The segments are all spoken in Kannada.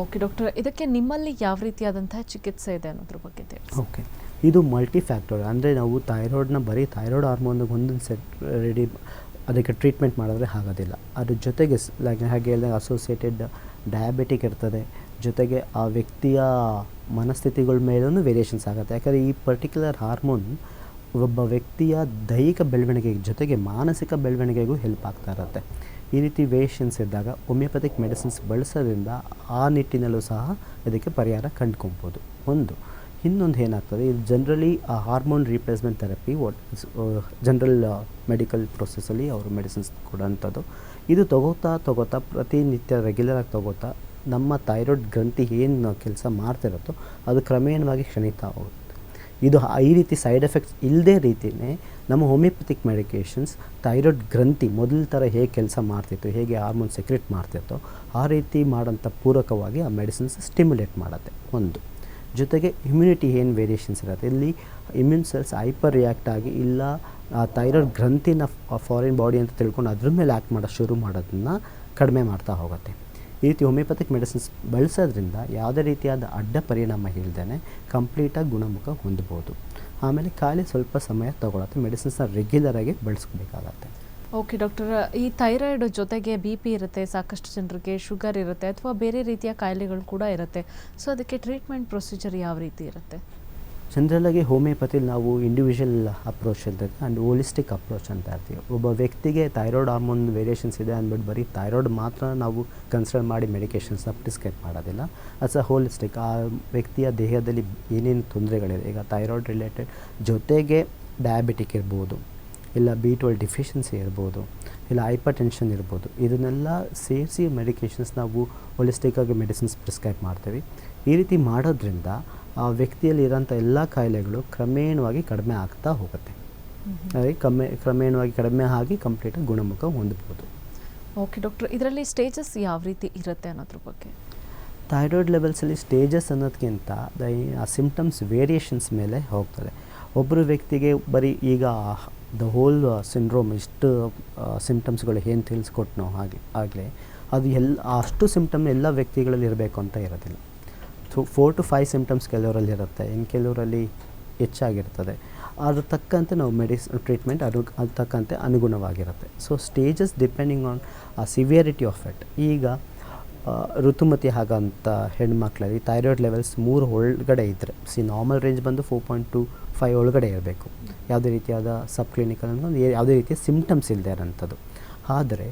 ಓಕೆ ಡಾಕ್ಟರ್ ಇದಕ್ಕೆ ನಿಮ್ಮಲ್ಲಿ ಯಾವ ರೀತಿಯಾದಂತಹ ಚಿಕಿತ್ಸೆ ಇದೆ ಅನ್ನೋದ್ರ ಬಗ್ಗೆ ಓಕೆ ಇದು ಮಲ್ಟಿ ಫ್ಯಾಕ್ಟರ್ ಅಂದರೆ ನಾವು ಥೈರಾಯ್ಡ್ನ ಬರೀ ಥೈರಾಯ್ಡ್ ಹಾರ್ಮೋನ್ಗೆ ಒಂದೊಂದು ಸೆಟ್ ರೆಡಿ ಅದಕ್ಕೆ ಟ್ರೀಟ್ಮೆಂಟ್ ಮಾಡಿದ್ರೆ ಆಗೋದಿಲ್ಲ. ಅದ್ರ ಜೊತೆಗೆ ಲೈಕ್ ಹಾಗೆ ಹೇಳಿದಾಗ ಅಸೋಸಿಯೇಟೆಡ್ ಡಯಾಬಿಟಿಕ್ ಇರ್ತದೆ. ಜೊತೆಗೆ ಆ ವ್ಯಕ್ತಿಯ ಮನಸ್ಥಿತಿಗಳ ಮೇಲೂ ವೇರಿಯೇಷನ್ಸ್ ಆಗುತ್ತೆ. ಯಾಕಂದರೆ ಈ ಪರ್ಟಿಕ್ಯುಲರ್ ಹಾರ್ಮೋನ್ ಒಬ್ಬ ವ್ಯಕ್ತಿಯ ದೈಹಿಕ ಬೆಳವಣಿಗೆ ಜೊತೆಗೆ ಮಾನಸಿಕ ಬೆಳವಣಿಗೆಗೂ ಹೆಲ್ಪ್ ಆಗ್ತಾ ಇರುತ್ತೆ. ಈ ರೀತಿ ವೇರಿಯೇಷನ್ಸ್ ಇದ್ದಾಗ ಹೋಮಿಯೋಪತಿಕ್ ಮೆಡಿಸಿನ್ಸ್ ಬಳಸೋದ್ರಿಂದ ಆ ನಿಟ್ಟಿನಲ್ಲೂ ಸಹ ಇದಕ್ಕೆ ಪರಿಹಾರ ಕಂಡುಕೊಬೋದು ಒಂದು, ಇನ್ನೊಂದು ಏನಾಗ್ತದೆ, ಇದು ಜನರಲಿ ಆ hormone replacement therapy what general medical ಪ್ರೊಸೆಸಲ್ಲಿ ಅವರು ಮೆಡಿಸಿನ್ಸ್ ಕೊಡೋಂಥದ್ದು. ಇದು ತಗೋತಾ ತೊಗೋತಾ ಪ್ರತಿನಿತ್ಯ ರೆಗ್ಯುಲರಾಗಿ ತಗೋತಾ ನಮ್ಮ ಥೈರಾಯ್ಡ್ ಗ್ರಂಥಿ ಏನು ಕೆಲಸ ಮಾಡ್ತಿರುತ್ತೋ ಅದು ಕ್ರಮೇಣವಾಗಿ ಕ್ಷಣಿತಾ ಹೋಗುತ್ತೆ. ಇದು ಈ ರೀತಿ ಸೈಡ್ ಎಫೆಕ್ಟ್ಸ್ ಇಲ್ಲದೇ ರೀತಿಯೇ ನಮ್ಮ ಹೋಮಿಯೋಪತಿಕ್ ಮೆಡಿಕೇಷನ್ಸ್ ಥೈರಾಯ್ಡ್ ಗ್ರಂಥಿ ಮೊದಲ ಥರ ಹೇಗೆ ಕೆಲಸ ಮಾಡ್ತಿತ್ತು, ಹೇಗೆ ಹಾರ್ಮೋನ್ ಸೆಕ್ರೆಟ್ ಮಾಡ್ತಿತ್ತೋ ಆ ರೀತಿ ಮಾಡೋಂಥ ಪೂರಕವಾಗಿ ಆ ಮೆಡಿಸಿನ್ಸ್ ಸ್ಟಿಮ್ಯುಲೇಟ್ ಮಾಡುತ್ತೆ. ಒಂದು. ಜೊತೆಗೆ ಇಮ್ಯುನಿಟಿ ಏನು ವೇರಿಯೇಷನ್ಸ್ ಇರುತ್ತೆ? ಇಲ್ಲಿ ಇಮ್ಯೂನ್ ಸೆಲ್ಸ್ ಹೈಪರ್ ರಿಯಾಕ್ಟ್ ಆಗಿ ಇಲ್ಲ ಥೈರಾಯ್ಡ್ ಗ್ರಂಥಿನ ಫಾರಿನ್ ಬಾಡಿ ಅಂತ ತಿಳ್ಕೊಂಡು ಅದ್ರ ಮೇಲೆ ಆ್ಯಕ್ಟ್ ಮಾಡೋದು ಶುರು ಮಾಡೋದನ್ನ ಕಡಿಮೆ ಮಾಡ್ತಾ ಹೋಗುತ್ತೆ. ಈ ರೀತಿ ಹೋಮಿಯೋಪತಿಕ್ ಮೆಡಿಸಿನ್ಸ್ ಬಳಸೋದ್ರಿಂದ ಯಾವುದೇ ರೀತಿಯಾದ ಅಡ್ಡ ಪರಿಣಾಮ ಇಲ್ಲದೇ ಕಂಪ್ಲೀಟಾಗಿ ಗುಣಮುಖ ಹೊಂದ್ಬೋದು. ಆಮೇಲೆ ಖಾಲಿ ಸ್ವಲ್ಪ ಸಮಯ ತೊಗೊಳತ್ತೆ ಮೆಡಿಸಿನ್ಸ್ನ ರೆಗ್ಯುಲರಾಗಿ ಬಳಸ್ಕೋಬೇಕಾಗತ್ತೆ. ಓಕೆ ಡಾಕ್ಟರ್ ಈ ಥೈರಾಯ್ಡ್ ಜೊತೆಗೆ ಬಿ ಪಿ ಇರುತ್ತೆ, ಸಾಕಷ್ಟು ಜನರಿಗೆ ಶುಗರ್ ಇರುತ್ತೆ, ಅಥವಾ ಬೇರೆ ರೀತಿಯ ಕಾಯಿಲೆಗಳು ಕೂಡ ಇರುತ್ತೆ. ಸೊ ಅದಕ್ಕೆ ಟ್ರೀಟ್ಮೆಂಟ್ ಪ್ರೊಸೀಜರ್ ಯಾವ ರೀತಿ ಇರುತ್ತೆ? ಜನರಲಾಗಿ ಹೋಮಿಯೋಪತಿಲಿ ನಾವು ಇಂಡಿವಿಜುವಲ್ ಅಪ್ರೋಚ್ ಇರ್ತದೆ ಆ್ಯಂಡ್ ಹೋಲಿಸ್ಟಿಕ್ ಅಪ್ರೋಚ್ ಅಂತ ಇರ್ತೀವಿ ಒಬ್ಬ ವ್ಯಕ್ತಿಗೆ ಥೈರಾಯ್ಡ್ ಹಾರ್ಮೋನ್ ವೇರಿಯೇಷನ್ಸ್ ಇದೆ ಅಂದ್ಬಿಟ್ಟು ಬರೀ ಥೈರಾಯ್ಡ್ ಮಾತ್ರ ನಾವು ಕನ್ಸಿಡರ್ ಮಾಡಿ ಮೆಡಿಕೇಷನ್ಸ್ನ ಪ್ರಿಸ್ಕ್ರೈಬ್ ಮಾಡೋದಿಲ್ಲ. ಅಸ್ ಅ ಹೋಲಿಸ್ಟಿಕ್ ಆ ವ್ಯಕ್ತಿಯ ದೇಹದಲ್ಲಿ ಏನೇನು ತೊಂದರೆಗಳಿದೆ, ಈಗ ಥೈರಾಯ್ಡ್ ರಿಲೇಟೆಡ್ ಜೊತೆಗೆ ಡಯಾಬಿಟಿಕ್ ಇರ್ಬೋದು, ಇಲ್ಲ ಬಿ ಟ್ವೆಲ್ ಡಿಫಿಷಿಯನ್ಸಿ ಇರ್ಬೋದು, ಇಲ್ಲ ಹೈಪರ್ ಟೆನ್ಷನ್ ಇರ್ಬೋದು, ಇದನ್ನೆಲ್ಲ ಸೇರಿಸಿ ಮೆಡಿಕೇಷನ್ಸ್ ನಾವು ಹೋಲಿಸ್ಟಿಕ್ಕಾಗಿ ಮೆಡಿಸಿನ್ಸ್ ಪ್ರಿಸ್ಕ್ರೈಬ್ ಮಾಡ್ತೀವಿ. ಈ ರೀತಿ ಮಾಡೋದ್ರಿಂದ ಆ ವ್ಯಕ್ತಿಯಲ್ಲಿ ಇರೋಂಥ ಎಲ್ಲ ಕಾಯಿಲೆಗಳು ಕ್ರಮೇಣವಾಗಿ ಕಡಿಮೆ ಆಗ್ತಾ ಹೋಗುತ್ತೆ. ಹಾಗಾಗಿ ಕಮ್ಮಿ ಕ್ರಮೇಣವಾಗಿ ಕಡಿಮೆ ಆಗಿ ಕಂಪ್ಲೀಟಾಗಿ ಗುಣಮುಖ ಹೊಂದಬಹುದು ಓಕೆ ಡಾಕ್ಟರ್ ಇದರಲ್ಲಿ ಸ್ಟೇಜಸ್ ಯಾವ ರೀತಿ ಇರುತ್ತೆ ಅನ್ನೋದ್ರ ಬಗ್ಗೆ? ಥೈರಾಯ್ಡ್ ಲೆವೆಲ್ಸಲ್ಲಿ ಸ್ಟೇಜಸ್ ಅನ್ನೋದಕ್ಕಿಂತ ದ ಆ ಸಿಮ್ಟಮ್ಸ್ ವೇರಿಯೇಷನ್ಸ್ ಮೇಲೆ ಹೋಗ್ತದೆ. ಒಬ್ಬರು ವ್ಯಕ್ತಿಗೆ ಬರೀ ಈಗ ದ ಹೋಲ್ ಸಿಂಡ್ರೋಮ್ ಇಷ್ಟು ಸಿಮ್ಟಮ್ಸ್ಗಳು ಏನು ತಿಳಿಸ್ಕೊಟ್ನೋ ಹಾಗೆ ಆಗಲೇ ಅದು ಎಲ್ಲ ಅಷ್ಟು ಸಿಮ್ಟಮ್ ಎಲ್ಲ ವ್ಯಕ್ತಿಗಳಲ್ಲಿ ಇರಬೇಕು ಅಂತ ಇರೋದಿಲ್ಲ. So four to five symptoms ಕೆಲವರಲ್ಲಿ ಇರುತ್ತೆ. ಇನ್ನು ಕೆಲವರಲ್ಲಿ ಹೆಚ್ಚಾಗಿರ್ತದೆ. ಅದ್ರ ತಕ್ಕಂತೆ ನಾವು ಮೆಡಿಸ್ ಟ್ರೀಟ್ಮೆಂಟ್ ಅದು ಅದ್ರ ತಕ್ಕಂತೆ ಅನುಗುಣವಾಗಿರುತ್ತೆ. ಸೊ ಸ್ಟೇಜಸ್ ಡಿಪೆಂಡಿಂಗ್ ಆನ್ ಆ ಸಿವಿಯರಿಟಿ ಆಫ್ ಇಟ್ ಈಗ ಋತುಮತಿ ಆಗೋಂಥ ಹೆಣ್ಮಕ್ಳಲ್ಲಿ ಥೈರಾಯ್ಡ್ ಲೆವೆಲ್ಸ್ ಮೂರು ಒಳಗಡೆ ಇದ್ದರೆ ಸಿ ನಾರ್ಮಲ್ ರೇಂಜ್ ಬಂದು ಫೋರ್ ಪಾಯಿಂಟ್ ಟು ಫೈವ್ ಒಳಗಡೆ ಇರಬೇಕು. ಯಾವುದೇ ರೀತಿಯಾದ ಸಬ್ ಕ್ಲಿನಿಕಲ್ ಅನ್ನೋದು, ಯಾವುದೇ ರೀತಿಯ ಸಿಮ್ಟಮ್ಸ್ ಇಲ್ಲದೆ ಇರೋಂಥದ್ದು. ಆದರೆ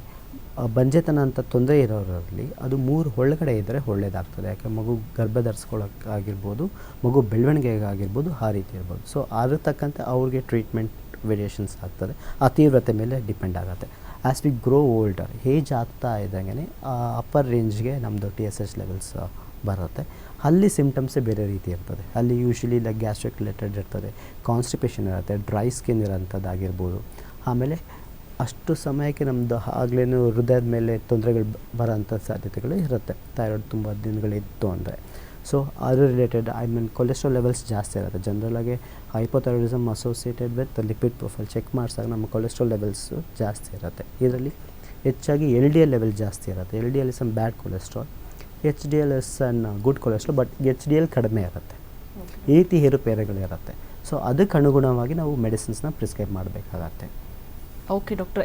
ಬಂಜೆತನ ಅಂತ ತೊಂದರೆ ಇರೋರಲ್ಲಿ ಅದು ಮೂರು ಒಳಗಡೆ ಇದ್ದರೆ ಒಳ್ಳೆಯದಾಗ್ತದೆ ಯಾಕೆ ಮಗು ಗರ್ಭ ಧರಿಸ್ಕೊಳ್ಳೋಕ್ಕಾಗಿರ್ಬೋದು ಮಗು ಬೆಳವಣಿಗೆಗಾಗಿರ್ಬೋದು ಆ ರೀತಿ ಇರ್ಬೋದು. ಸೊ ಅದ್ರ ತಕ್ಕಂತೆ ಅವ್ರಿಗೆ ಟ್ರೀಟ್ಮೆಂಟ್ ವೇರಿಯೇಷನ್ಸ್ ಆಗ್ತದೆ. ಆ ತೀವ್ರತೆ ಮೇಲೆ ಡಿಪೆಂಡ್ ಆಗುತ್ತೆ. As we grow older age ಆಗ್ತಾ ಇದ್ದಂಗೆ ಅಪ್ಪರ್ ರೇಂಜ್ಗೆ ನಮ್ಮದು ಟಿ ಎಸ್ ಎಸ್ ಲೆವೆಲ್ಸ್ ಬರುತ್ತೆ. ಅಲ್ಲಿ ಸಿಮ್ಟಮ್ಸೇ ಬೇರೆ ರೀತಿ ಇರ್ತದೆ. ಅಲ್ಲಿ ಯೂಶ್ವಲಿ ಲೈಕ್ ಗ್ಯಾಸ್ಟ್ರಿಕ್ ರಿಲೇಟೆಡ್ ಇರ್ತದೆ ಕಾನ್ಸ್ಟಿಪೇಷನ್ ಇರುತ್ತೆ ಡ್ರೈ ಸ್ಕಿನ್ ಇರೋಂಥದ್ದಾಗಿರ್ಬೋದು. ಆಮೇಲೆ ಅಷ್ಟು ಸಮಯಕ್ಕೆ ನಮ್ಮದು ಆಗ್ಲೇ ಹೃದಯದ ಮೇಲೆ ತೊಂದರೆಗಳು ಬರೋಂಥ ಸಾಧ್ಯತೆಗಳು ಇರುತ್ತೆ. ಥೈರಾಯ್ಡ್ ತುಂಬ ದಿನಗಳಿತ್ತು ಅಂದರೆ. ಸೊ ಅದ್ರ related I mean cholesterol levels ಜಾಸ್ತಿ ಇರುತ್ತೆ. ಜನರಲಾಗಿ hypothyroidism associated with lipid profile check ಮಾಡಿಸಿದಾಗ ನಮ್ಮ ಕೊಲೆಸ್ಟ್ರಾಲ್ ಲೆವೆಲ್ಸು ಜಾಸ್ತಿ ಇರುತ್ತೆ. ಇದರಲ್ಲಿ ಹೆಚ್ಚಾಗಿ ಎಲ್ ಡಿ ಎಲ್ ಲೆವೆಲ್ ಜಾಸ್ತಿ ಇರುತ್ತೆ. L D L is an bad cholesterol H D L is an good cholesterol but H D L ಕಡಿಮೆ ಇರುತ್ತೆ. ಈ ರೀತಿ ಏರುಪೇರುಗಳಿರುತ್ತೆ ಸೊ ಅದಕ್ಕೆ ಅನುಗುಣವಾಗಿ ನಾವು ಮೆಡಿಸಿನ್ಸ್ನ ಪ್ರಿಸ್ಕ್ರೈಬ್ ಮಾಡಬೇಕಾಗತ್ತೆ. Okay doctor